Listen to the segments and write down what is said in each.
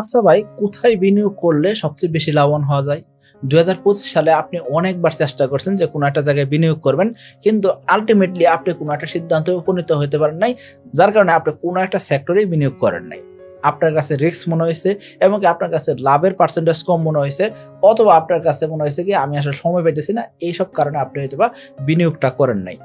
আচ্ছা ভাই, কোথায় বিনিয়োগ করলে সবচেয়ে বেশি লাভবান হওয়া যায়? দুই হাজার পঁচিশ সালে আপনি অনেকবার চেষ্টা করছেন যে কোনো একটা জায়গায় বিনিয়োগ করবেন, কিন্তু আলটিমেটলি আপনি কোনো একটা সিদ্ধান্তে উপনীত হতে পারেন নাই, যার কারণে আপনি কোনো একটা সেক্টরেই বিনিয়োগ করেন নাই। আপনার কাছে রিস্ক মনে হয়েছে এবং আপনার কাছে লাভের পার্সেন্টেজ কম মনে হয়েছে, অথবা আপনার কাছে মনে হয়েছে কি আমি আসলে সময় পেতেছি না, এইসব কারণে আপনি হয়তো বা বিনিয়োগটা করেন নাই।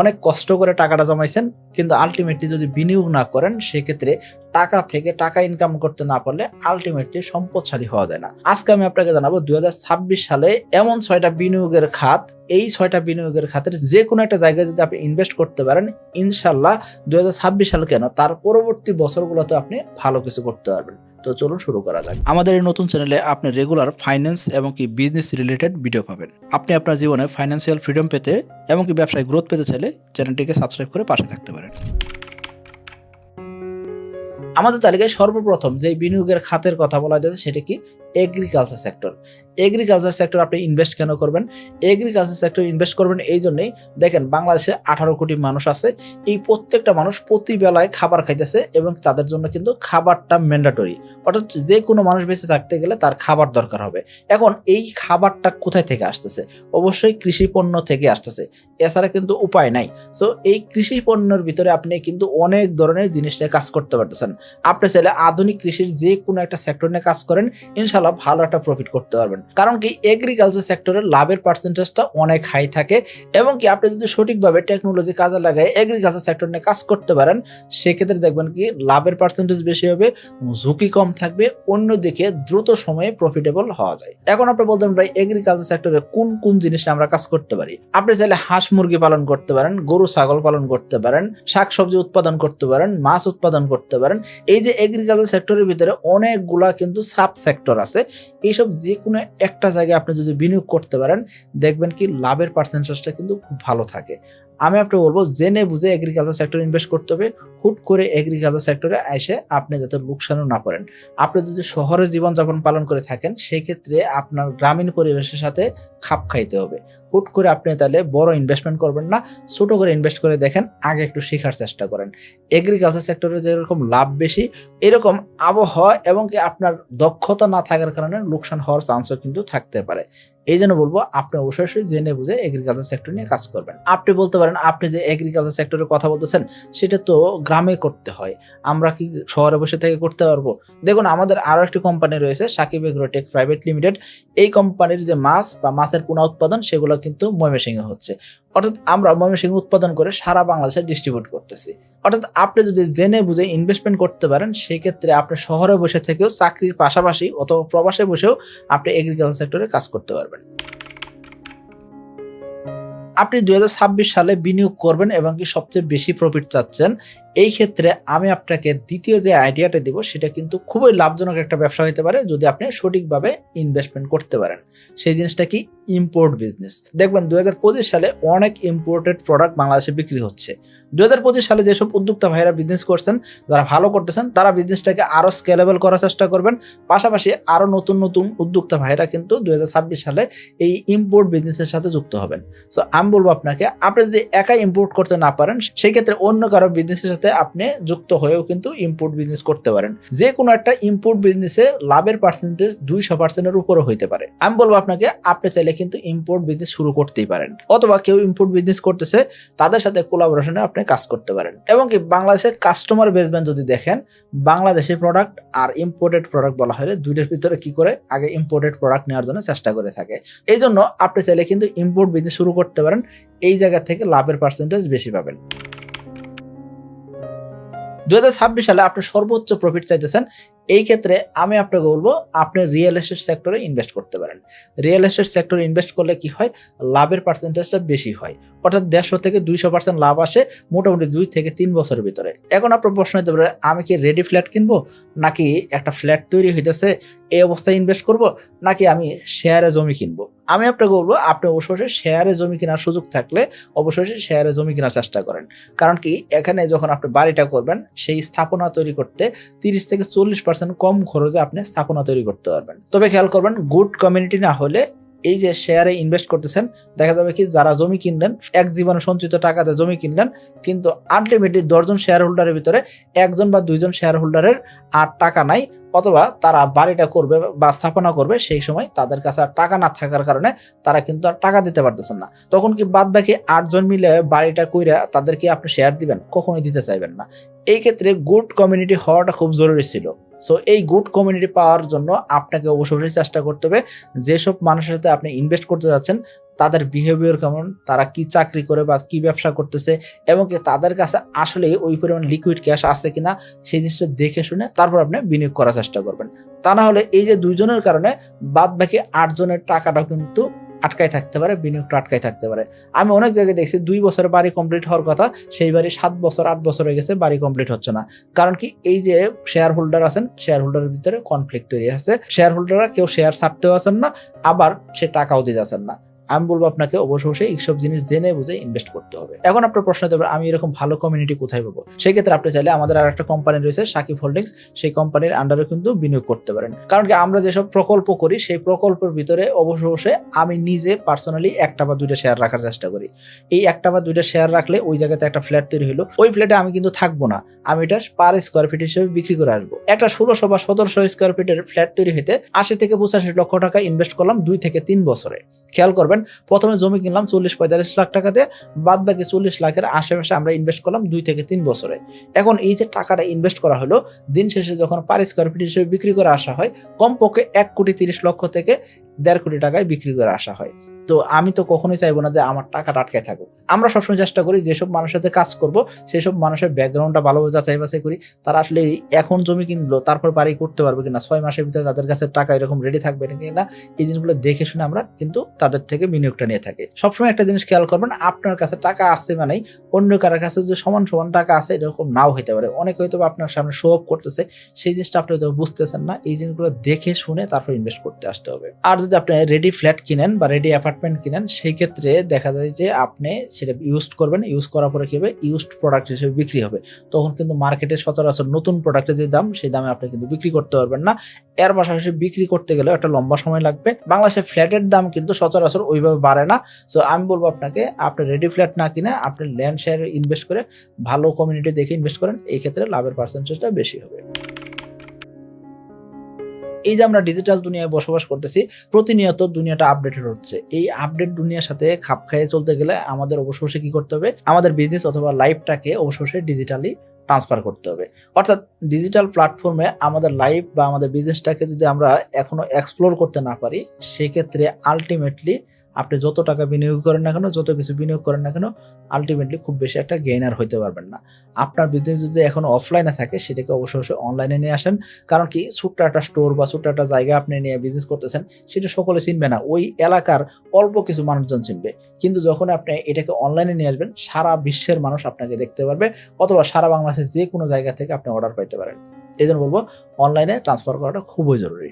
অনেক কষ্ট করে টাকাটা জমাইছেন, কিন্তু আলটিমেটলি যদি বিনিয়োগ না করেন, সেক্ষেত্রে টাকা থেকে টাকা ইনকাম করতে না পারলে আলটিমেটলি সম্পদশালী হওয়া যায় না। আজকে আমি আপনাকে জানাব দু হাজার ছাব্বিশ সালে এমন ছয়টা বিনিয়োগের খাত, এই ছয়টা বিনিয়োগের খাতের যে কোনো একটা জায়গায় যদি আপনি ইনভেস্ট করতে পারেন ইনশাল্লাহ দুই সাল কেন? তার পরবর্তী বছরগুলোতে আপনি ভালো কিছু করতে পারবেন। তো চলুন শুরু করা যাক। আমাদের এই নতুন চ্যানেলে আপনি রেগুলার ফাইন্যান্স এবং কি বিজনেস রিলেটেড ভিডিও পাবেন। আপনি আপনার জীবনে ফাইন্যান্সিয়াল ফ্রিডম পেতে এবং কি ব্যবসায় গ্রোথ পেতে চাইলে চ্যানেলটিকে সাবস্ক্রাইব করে পাশে থাকতে পারেন। আমাদের তালিকায় সর্বপ্রথম যে বিনিয়োগের খাতের কথা বলা যাচ্ছে সেটা কি? এগ্রিকালচার সেক্টর এগ্রিকালচার সেক্টর আপনি ইনভেস্ট কেন করবেন? এগ্রিকালচার সেক্টর ইনভেস্ট করবেন এই জন্যই দেখেন বাংলাদেশে আঠারো কোটি মানুষ আছে। এই প্রত্যেকটা মানুষ প্রতি বেলায় খাবার খাইতেছে এবং তাদের জন্য কিন্তু খাবারটা ম্যান্ডাটরি অর্থাৎ যে কোনো মানুষ বেঁচে থাকতে গেলে তার খাবার দরকার হবে। এখন এই খাবারটা কোথায় থেকে আসতেছে? অবশ্যই কৃষি পণ্য থেকে আসতেছে। এছাড়া কিন্তু উপায় নাই। সো এই কৃষি পণ্যের ভিতরে আপনি কিন্তু অনেক ধরনের জিনিস নিয়ে কাজ করতে পারতেছেন। আপনি চাইলে আধুনিক কৃষির যে কোনো একটা সেক্টর নিয়ে কাজ করেন। ইনশাল্লাহ ভালো একটা প্রফিট করতে পারবেন। কারণ কি এগ্রিকালচার সেক্টরের লাভের পার্সেন্টেজটা অনেক হাই থাকে এবং কি আপনি যদি সঠিকভাবে টেকনোলজি কাজে লাগায় এগ্রিকালচার সেক্টর নিয়ে কাজ করতে পারেন, সেক্ষেত্রে দেখবেন কি লাভের পার্সেন্টেজ বেশি হবে, ঝুঁকি কম থাকবে, অন্যদিকে দ্রুত সময়ে প্রফিটেবল হওয়া যায়। এখন আপনি বলতেন ভাই এগ্রিকালচার সেক্টরে কোন কোন জিনিসে আমরা কাজ করতে পারি? আপনি চাইলে হাঁস মুরগি পালন করতে পারেন, গরু, ছাগল পালন করতে পারেন, শাকসবজি উৎপাদন করতে পারেন, মাছ উৎপাদন করতে পারেন। এই যে এগ্রিকালচার সেক্টরের ভিতরে অনেকগুলা কিন্তু সাব সেক্টর আছে। এইসব যে কোনো একটা জায়গায় আপনি যদি বিনিয়োগ করতে পারেন, দেখবেন কি লাভের পার্সেন্টেজটা কিন্তু খুব ভালো থাকে। আমি আপনি বলব, জেনে বুঝে এগ্রিকালচার সেক্টরে ইনভেস্ট করতে হবে। হুট করে এগ্রিকালচার সেক্টরে এসে আপনি যাতে লোকসানও না পড়েন। আপনি যদি শহরে জীবনযাপন পালন করে থাকেন, সেক্ষেত্রে আপনার গ্রামীণ পরিবেশের সাথে খাপ খাইতে হবে। হুট করে আপনি তাহলে বড় ইনভেস্টমেন্ট করবেন না, ছোট করে ইনভেস্ট করে দেখেন, আগে একটু শেখার চেষ্টা করেন। এগ্রিকালচার সেক্টরে যেরকম লাভ বেশি, এরকম আবহাওয়া এবং কি আপনার দক্ষতা না থাকার কারণে লোকসান হওয়ার চান্সও কিন্তু থাকতে পারে। এই জন্য বলব, আপনি অবশ্যই জেনে বুঝে এগ্রিকালচার সেক্টর নিয়ে কাজ করবেন। আপনি বলতে পারেন, আপনি যে এগ্রিকালচার সেক্টরের কথা বলতেছেন, সেটা তো গ্রামে করতে হয়। আমরা কি শহরে বসে থেকে করতে পারব? দেখুন, আমাদের আরও একটি কোম্পানি রয়েছে, সাকিব এগ্রোটেক প্রাইভেট লিমিটেড। এই কোম্পানির যে মাছ বা মাছের পুনা উৎপাদন, সেগুলো কিন্তু ময়মেসিংয়ে হচ্ছে। অর্থাৎ আমরা ময়মনসিংহ উৎপাদন করে সারা বাংলাদেশে ডিস্ট্রিবিউট করতেছি। অর্থাৎ আপনি যদি জেনে বুঝে ইনভেস্টমেন্ট করতে পারেন, সেক্ষেত্রে আপনি শহরে বসে থেকেও চাকরির পাশাপাশি অথবা প্রবাসে বসেও আপনি এগ্রিকালচার সেক্টরে কাজ করতে পারবেন। আপনি দুই হাজার ছাব্বিশ সালে বিনিয়োগ করবেন এবং কি সবচেয়ে বেশি প্রফিট চাচ্ছেন এই ক্ষেত্রে আমি আপনাকে দ্বিতীয় যে আইডিয়াটা দিব, সেটা কিন্তু খুবই লাভজনক একটা ব্যবসা হতে পারে যদি আপনি সঠিকভাবে ইনভেস্টমেন্ট করতে পারেন। সেই জিনিসটা কি? ইম্পোর্ট বিজনেস দেখবেন দু হাজার পঁচিশ সালে অনেক ইম্পোর্টেড প্রোডাক্ট বাংলাদেশে বিক্রি হচ্ছে। দুই হাজার পঁচিশ সালে যেসব উদ্যোক্তা ভাইরা বিজনেস করছেন, যারা ভালো করতেছেন, তারা বিজনেসটাকে আরও স্কেলেবল করার চেষ্টা করবেন। পাশাপাশি আরও নতুন নতুন উদ্যোক্তা ভাইরা কিন্তু দুই হাজার ছাব্বিশ সালে এই ইম্পোর্ট বিজনেসের সাথে যুক্ত হবেন। সো আমি বলব আপনাকে, আপনি যদি একাই ইম্পোর্ট করতে না পারেন সেই ক্ষেত্রে অন্য কারও বিজনেসের সাথে আপনি যুক্ত হয়েও কিন্তু ইম্পোর্ট বিজনেস করতে পারেন। যে কোনো একটা ইম্পোর্ট বিজনেসে লাভের পার্সেন্টেজ দুইশো পার্সেন্টের উপরও হইতে পারে। আমি বলব আপনাকে, আপনি চাইলে কিন্তু ইম্পোর্ট বিজনেস শুরু করতেই পারেন। অথবা কেউ ইম্পোর্ট বিজনেস করতেছে, তাদের সাথে কোলাবোরেশনে আপনি কাজ করতে পারেন। এবং কি, বাংলাদেশের কাস্টমার বেসমেন্ট যদি দেখেন, বাংলাদেশি প্রোডাক্ট আর ইম্পোর্টেড প্রোডাক্ট বলা হয় দুইটার ভিতরে কি করে? আগে ইম্পোর্টেড প্রোডাক্ট নেওয়ার জন্য চেষ্টা করে থাকে। এই জন্য আপনি চাইলে কিন্তু ইম্পোর্ট বিজনেস শুরু করতে পারেন, এই জায়গা থেকে লাভের পার্সেন্টেজ বেশি পাবেন। দু হাজার ছাব্বিশ সালে আপনি সর্বোচ্চ প্রফিট চাইতেছেন এই ক্ষেত্রে আমি আপনাকে বলব, আপনি রিয়েল এস্টেট সেক্টরে ইনভেস্ট করতে পারেন। রিয়েল এস্টেট সেক্টরে ইনভেস্ট করলে কি হয়? লাভের পার্সেন্টেজটা বেশি হয়। অর্থাৎ দেড়শো থেকে দুইশো পার্সেন্ট লাভ আসে মোটামুটি দুই থেকে তিন বছরের ভিতরে। এখন আপনার প্রশ্ন হতে পারে, আমি কি রেডি ফ্ল্যাট কিনবো? নাকি একটা ফ্ল্যাট তৈরি হইতেছে, এই অবস্থায় ইনভেস্ট করব? নাকি আমি শেয়ারে জমি কিনবো? আমি আপনাকে বলব, আপনি অবশ্যই শেয়ারে জমি কেনার সুযোগ থাকলে অবশ্যই শেয়ারে জমি কেনার চেষ্টা করেন। কারণ কি, এখানে যখন আপনি বাড়িটা করবেন, সেই স্থাপনা তৈরি করতে তিরিশ থেকে চল্লিশ পার্সেন্ট কম খরচে আপনি স্থাপনা তৈরি করতে পারবেন। তবে খেয়াল করবেন গুড কমিউনিটি না হলে এই যে শেয়ারে ইনভেস্ট করতেছেন, দেখা যাবে কি যারা জমি কিনলেন, এক জীবনে সঞ্চিত টাকাতে জমি কিনলেন, কিন্তু আলটিমেটলি দশজন শেয়ার হোল্ডারের ভিতরে একজন বা দুইজন শেয়ার হোল্ডারের আর টাকা নাই, অথবা তারা বাড়িটা করবে বা স্থাপনা করবে, সেই সময় তাদের কাছে আর টাকা না থাকার কারণে তারা কিন্তু আর টাকা দিতে পারতেছেন না। তখন কি বাদ বাকি আটজন মিলে বাড়িটা কইরা তাদেরকে আপনি শেয়ার দিবেন? কখনোই দিতে চাইবেন না। এই ক্ষেত্রে গুড কমিউনিটি হওয়াটা খুব জরুরি ছিল। সো এই গুড কমিউনিটি পাওয়ার জন্য আপনাকে অবশ্যই চেষ্টা করতে হবে। যেসব মানুষের সাথে আপনি ইনভেস্ট করতে যাচ্ছেন, তাদের বিহেভিয়ার কেমন, তারা কি চাকরি করে বা কি ব্যবসা করতেছে এবং তাদের কাছে আসলে ওই পরিমাণ লিকুইড ক্যাশ আছে কিনা, সেই জিনিসটা দেখে শুনে তারপর আপনি বিনিয়োগ করার চেষ্টা করবেন। তা না হলে এই যে দুইজনের কারণে বাদ বাকি আটজনের টাকাটাও কিন্তু আটকায় থাকতে পারে, বিনিয়োগটা আটকায় থাকতে পারে। আমি অনেক জায়গায় দেখছি দুই বছরে বাড়ি কমপ্লিট হওয়ার কথা, সেই বাড়ি সাত বছর, আট বছর হয়ে গেছে বাড়ি কমপ্লিট হচ্ছে না। কারণ কি এই যে শেয়ার হোল্ডার আছেন শেয়ার হোল্ডারের ভিতরে কনফ্লিক্ট তৈরি আছে শেয়ার হোল্ডাররা কেউ শেয়ার ছাড়তেও আছেন না, আবার সে টাকাও দিতে আছেন না। আমি বলব আপনাকে অবশ্যই এইসব জিনিস জেনে বুঝে ইনভেস্ট করতে হবে। এখন আপনার প্রশ্ন হতে পারে, আমি এরকম ভালো কমিউনিটি কোথায় পাবো? সেই ক্ষেত্রে আপনি চাইলে আমাদের আর একটা কোম্পানি রয়েছে সাকিব হোল্ডিংস সেই কোম্পানির আন্ডারে কিন্তু বিনিয়োগ করতে পারেন। কারণ কি, আমরা যেসব প্রকল্প করি, সেই প্রকল্পের ভিতরে অবশ্যই আমি নিজে পার্সোনালি একটা বা দুইটা শেয়ার রাখার চেষ্টা করি। এই একটা বা দুইটা শেয়ার রাখলে ওই জায়গাতে একটা ফ্ল্যাট তৈরি হলো ওই ফ্ল্যাটে আমি কিন্তু থাকব না। আমি এটা পার স্কোয়ার ফিট হিসেবে বিক্রি করে আসব। একটা ষোলোশো বা সতেরোশো স্কোয়ার ফিটের ফ্ল্যাট তৈরি হতে আশি থেকে পঁচাশি লক্ষ টাকা ইনভেস্ট করলাম দুই থেকে তিন বছরে। খেয়াল করবেন প্রথমে জমি কিনলাম চল্লিশ পঁয়তাল্লিশ লাখ টাকাতে, বাদ বাকি চল্লিশ লাখের আশেপাশে আমরা ইনভেস্ট করলাম দুই থেকে তিন বছরে। এখন এই যে টাকাটা ইনভেস্ট করা হলো, দিন শেষে যখন পার স্কোয়ার ফিট হিসেবে বিক্রি করে আসা হয়, কমপক্ষে এক কোটি তিরিশ লক্ষ থেকে দেড় কোটি টাকায় বিক্রি করে আসা হয়। তো আমি তো কখনোই চাইব না যে আমার টাকাটা আটকায় থাকুক। আমরা সবসময় চেষ্টা করি যেসব মানুষের সাথে কাজ করব সেই সব মানুষের ব্যাকগ্রাউন্ডটা ভালোভাবে যাচাই বাছাই করি। তারা আসলে এখন জমি কিনলো, তারপর বাড়ি করতে পারবে কিনা, ছয় মাসের ভিতরে তাদের কাছে টাকা এরকম রেডি থাকবে কিনা, এই জিনিসগুলো দেখে শুনে আমরা কিন্তু তাদের থেকে বিনিয়োগটা নিয়ে থাকি। সবসময় একটা জিনিস খেয়াল করবেন, আপনার কাছে টাকা আছে মানেই অন্য কারোর কাছে যে সমান সমান টাকা আছে, এরকম নাও হতে পারে। অনেক হয়তো আপনার সামনে শো অফ করতেছে, সেই জিনিসটা আপনি হয়তো বুঝতেছেন না, এই জিনিসগুলো দেখে শুনে তারপর ইনভেস্ট করতে আসতে হবে। আর যদি আপনি রেডি ফ্ল্যাট কিনেন বা রেডি অ্যাপার্টমেন্ট কিনেন সেই ক্ষেত্রে দেখা যায় যে আপনি সেটা ইউজ করবেন ইউজ করার পরে কি হবে? ইউজড প্রোডাক্ট হিসেবে বিক্রি হবে। তখন কিন্তু মার্কেটে সচরাচর নতুন প্রোডাক্টের যে দাম, সেই দামে আপনি কিন্তু বিক্রি করতে পারবেন না। এর পাশাপাশি বিক্রি করতে গেলেও একটা লম্বা সময় লাগবে। বাংলাদেশে ফ্ল্যাটের দাম কিন্তু সচরাচর ওইভাবে বাড়ে না। সো আমি বলব আপনাকে, আপনি রেডি ফ্ল্যাট না কিনে আপনি ল্যান্ড শেয়ার ইনভেস্ট করে ভালো কমিউনিটি দেখে ইনভেস্ট করেন এই ক্ষেত্রে লাভের পার্সেন্টেজটা বেশি হবে। এই যে আমরা ডিজিটাল দুনিয়ায় বসবাস করতেছি, প্রতিনিয়ত দুনিয়াটা আপডেটেড হচ্ছে এই আপডেট দুনিয়ার সাথে খাপ খাইয়ে চলতে গেলে আমাদের অবশ্যই কি করতে হবে? আমাদের বিজনেস অথবা লাইফটাকে অবশ্যই ডিজিটালি ট্রান্সফার করতে হবে। অর্থাৎ ডিজিটাল প্ল্যাটফর্মে আমাদের লাইফ বা আমাদের বিজনেসটাকে যদি আমরা এখনও এক্সপ্লোর করতে না পারি, সেক্ষেত্রে আলটিমেটলি আপনি যত টাকা বিনিয়োগ করেন না কেন, যত কিছু বিনিয়োগ করেন না কেন আলটিমেটলি খুব বেশি একটা গেইনার হইতে পারবেন না। আপনার বিজনেস যদি এখন অফলাইনে থাকে, সেটাকে অবশ্যই অবশ্যই অনলাইনে নিয়ে আসেন। কারণ কি, ছোট্ট একটা স্টোর বা ছোট্ট একটা জায়গা আপনি নিয়ে বিজনেস করতেছেন, সেটা সকলে চিনবে না। ওই এলাকার অল্প কিছু মানুষজন চিনবে। কিন্তু যখন আপনি এটাকে অনলাইনে নিয়ে আসবেন, সারা বিশ্বের মানুষ আপনাকে দেখতে পারবে, অথবা সারা বাংলাদেশের যে কোনো জায়গা থেকে আপনি অর্ডার পাইতে পারেন। এই জন্য বলব অনলাইনে ট্রান্সফার করাটা খুবই জরুরি।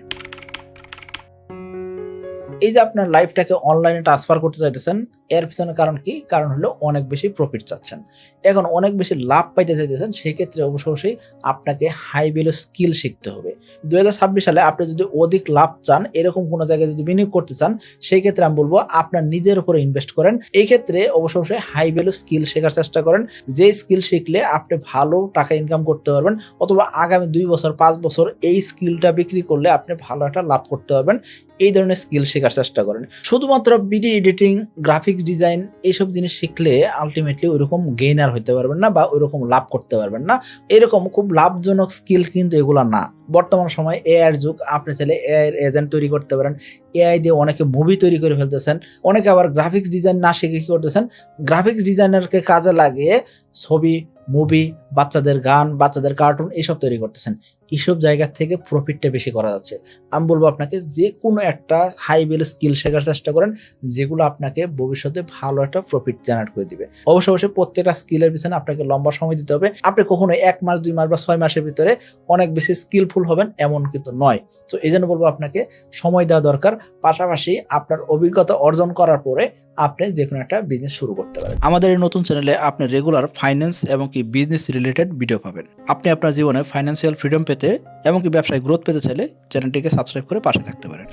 এই যে আপনার লাইফটাকে অনলাইনে ট্রান্সফার করতে চাইতেছেন এর পিছনে কারণ কি? কারণ হলো অনেক বেশি প্রফিট চাচ্ছেন। এখন অনেক বেশি লাভ পাইতে চাইতেছেন, সেক্ষেত্রে অবশ্য অবশ্যই আপনাকে হাই ভ্যালু স্কিল শিখতে হবে। দুই হাজার ছাব্বিশ সালে আপনি যদি অধিক লাভ চান, এরকম কোনো জায়গায় যদি বিনিয়োগ করতে চান সেই ক্ষেত্রে আমি বলব আপনার নিজের উপরে ইনভেস্ট করেন। এই ক্ষেত্রে অবশ্য অবশ্যই হাই ভ্যালু স্কিল শেখার চেষ্টা করেন। যে স্কিল শিখলে আপনি ভালো টাকা ইনকাম করতে পারবেন, অথবা আগামী দুই বছর, পাঁচ বছর এই স্কিলটা বিক্রি করলে আপনি ভালো একটা লাভ করতে পারবেন। এই ধরনের স্কিল শেখার চেষ্টা করেন। শুধুমাত্র ভিডিও এডিটিং গ্রাফিক্স ডিজাইন এইসব জিনিস শিখলে আলটিমেটলি ওইরকম গেইনার হতে পারবেন না বা ওইরকম লাভ করতে পারবেন না। এরকম খুব লাভজনক স্কিল কিন্তু এগুলো না। বর্তমান সময় এআইয়ের যুগ, আপনি চাইলে এআই এজেন্ট তৈরি করতে পারেন। এআই দিয়ে অনেকে মুভি তৈরি করে ফেলতেছেন। অনেকে আবার গ্রাফিক্স ডিজাইন না শিখে কি করতেছেন? গ্রাফিক্স ডিজাইনারকে কাজে লাগিয়ে ছবি মুভি বাচ্চাদের গান, বাচ্চাদের কার্টুন এইসব তৈরি করতেছেন। এইসব জায়গা থেকে প্রফিটটা বেশি করা যাচ্ছে। আমি বলব আপনাকে, যে কোনো একটা হাই ভ্যালু স্কিল শেখার চেষ্টা করেন, যেগুলো আপনাকে ভবিষ্যতে ভালো একটা প্রফিট জেনারেট করে দিবে। অবশ্য অবশ্যই প্রত্যেকটা স্কিলের পিছনে আপনাকে লম্বা সময় দিতে হবে। আপনি কখনো এক মাস, দুই মাস বা ছয় মাসের ভিতরে অনেক বেশি স্কিলফুল হবেন, এমন কিন্তু নয়। তো এই জন্য বলব আপনাকে, সময় দেওয়া দরকার। পাশাপাশি আপনার অভিজ্ঞতা অর্জন করার পরে আপনি যে কোনো একটা বিজনেস শুরু করতে পারেন। আমাদের এই নতুন চ্যানেলে আপনি রেগুলার ফাইন্যান্স এবং কি বিজনেস রিলেটেড ভিডিও পাবেন। আপনি আপনার জীবনে ফাইন্যান্সিয়াল ফ্রিডম পেতে এবং কি ব্যবসায় গ্রোথ পেতে চাইলে চ্যানেলটিকে সাবস্ক্রাইব করে পাশে থাকতে পারেন।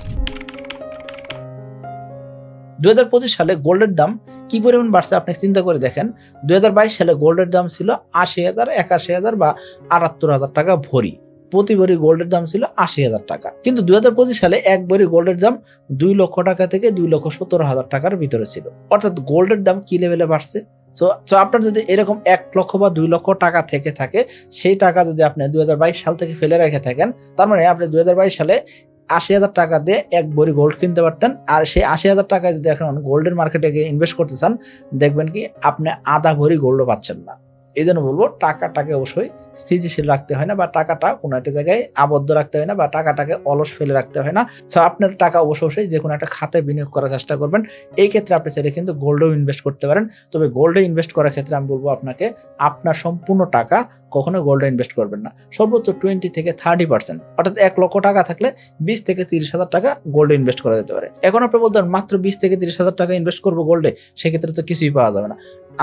দু হাজার পঁচিশ সালে গোল্ডের দাম কি পরিমাণ বাড়ছে আপনি চিন্তা করে দেখেন? দুই হাজার বাইশ সালে গোল্ডের দাম ছিল আশি হাজার একাশি হাজার বা আটাত্তর হাজার টাকা ভরি। প্রতি ভরি গোল্ডের দাম ছিল আশি হাজার টাকা। কিন্তু দুই হাজার পঁচিশ সালে এক ভরি গোল্ডের দাম দুই লক্ষ টাকা থেকে দুই লক্ষ সত্তর হাজার টাকার ভিতরে ছিল। অর্থাৎ গোল্ডের দাম কি লেভেলে বাড়ছে? সো আপনার যদি এরকম এক লক্ষ বা দুই লক্ষ টাকা থেকে থাকে, সেই টাকা যদি আপনি দুই হাজার বাইশ সাল থেকে ফেলে রেখে থাকেন, তার মানে আপনি দুই হাজার বাইশ সালে আশি হাজার টাকা দিয়ে এক ভরি গোল্ড কিনতে পারতেন। আর সেই আশি হাজার টাকায় যদি এখন গোল্ডের মার্কেটে গিয়ে ইনভেস্ট করতে চান, দেখবেন কি আপনি আধা ভরি গোল্ডও পাচ্ছেন না। এই জন্য বলব টাকাটাকে অবশ্যই স্থিতিশীল রাখতে হয় না বা টাকাটা কোনো একটা জায়গায় আবদ্ধ রাখতে হয় না বা টাকাটাকে অলস ফেলে রাখতে হয় না। সো আপনার টাকা অবশ্যই অবশ্যই যে কোনো একটা খাতে বিনিয়োগ করার চেষ্টা করবেন। এই ক্ষেত্রে আপনি চাইলে কিন্তু গোল্ডেও ইনভেস্ট করতে পারেন। তবে গোল্ডে ইনভেস্ট করার ক্ষেত্রে আমি বলব আপনাকে, আপনার সম্পূর্ণ টাকা কখনো গোল্ডে ইনভেস্ট করবেন না। সর্বোচ্চ টোয়েন্টি থেকে থার্টি পার্সেন্ট অর্থাৎ এক লক্ষ টাকা থাকলে বিশ থেকে তিরিশ হাজার টাকা গোল্ডে ইনভেস্ট করা যেতে পারে। এখন আপনি বলতে মাত্র বিশ থেকে তিরিশ হাজার টাকা ইনভেস্ট করব গোল্ডে সেক্ষেত্রে তো কিছুই পাওয়া যাবে না।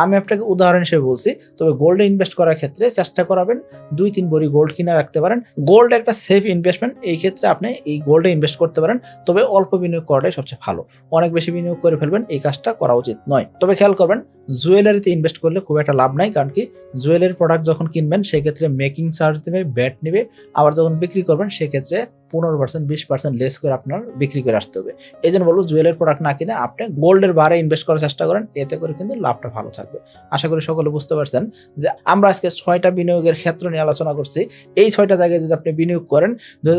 আমি আপনাকে উদাহরণ হিসেবে বলছি, তবে গোল্ডে ইনভেস্ট করার ক্ষেত্রে চেষ্টা করাবেন, দুই তিন ভরি গোল্ড কিনে রাখতে পারেন। গোল্ড একটা সেফ ইনভেস্টমেন্ট এই ক্ষেত্রে আপনি এই গোল্ডে ইনভেস্ট করতে পারেন, তবে অল্প বিনিয়োগ করাটাই সবচেয়ে ভালো। অনেক বেশি বিনিয়োগ করে ফেলবেন, এই কাজটা করা উচিত নয়। তবে খেয়াল করবেন জুয়েলারিতে ইনভেস্ট করলে খুব একটা লাভ নাই, কারণ কি জুয়েলারি প্রোডাক্ট যখন কিনবেন, সেক্ষেত্রে মেকিং চার্জ দেবে ব্যাট নেবে, আবার যখন বিক্রি করবেন, সেক্ষেত্রে পনেরো পার্সেন্ট বিশ পার্সেন্ট লেস করে আপনার বিক্রি করে আসতে হবে। এই জন্য বলব জুয়েলারি প্রোডাক্ট না কিনে আপনি গোল্ডের বারে ইনভেস্ট করার চেষ্টা করেন, এতে করে কিন্তু লাভটা ভালো থাকবে। আশা করি সকলে বুঝতে পারছেন যে আমরা আজকে ছয়টা বিনিয়োগের ক্ষেত্র নিয়ে আলোচনা করছি। এই ছয়টা জায়গায় যদি আপনি বিনিয়োগ করেন দু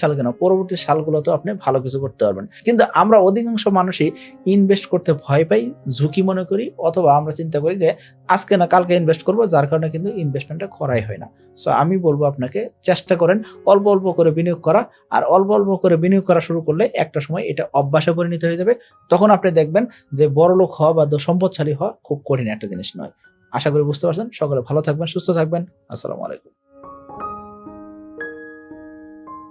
সাল কেন? পরবর্তী সালগুলোতেও আপনি ভালো কিছু করতে পারবেন। কিন্তু আমরা অধিকাংশ মানুষই ইনভেস্ট করতে ভয় পাই, ঝুঁকি মনে করি, অথবা আমরা চিন্তা করি যে আজকে না কালকে ইনভেস্ট করব, যার কারণে কিন্তু ইনভেস্টমেন্টটা করাই হয় না। সো আমি বলব আপনাকে, চেষ্টা করেন অল্প অল্প করে বিনিয়োগ করা, আর অল্প অল্প করে বিনিয়োগ করা শুরু করলে একটা সময় এটা অভ্যাসে পরিণত হয়ে যাবে। তখন আপনি দেখবেন যে বড় লোক হওয়া বা সম্পদশালী হওয়া খুব কঠিন একটা জিনিস নয়। আশা করি বুঝতে পারছেন। সকলে ভালো থাকবেন সুস্থ থাকবেন। আসসালামু আলাইকুম।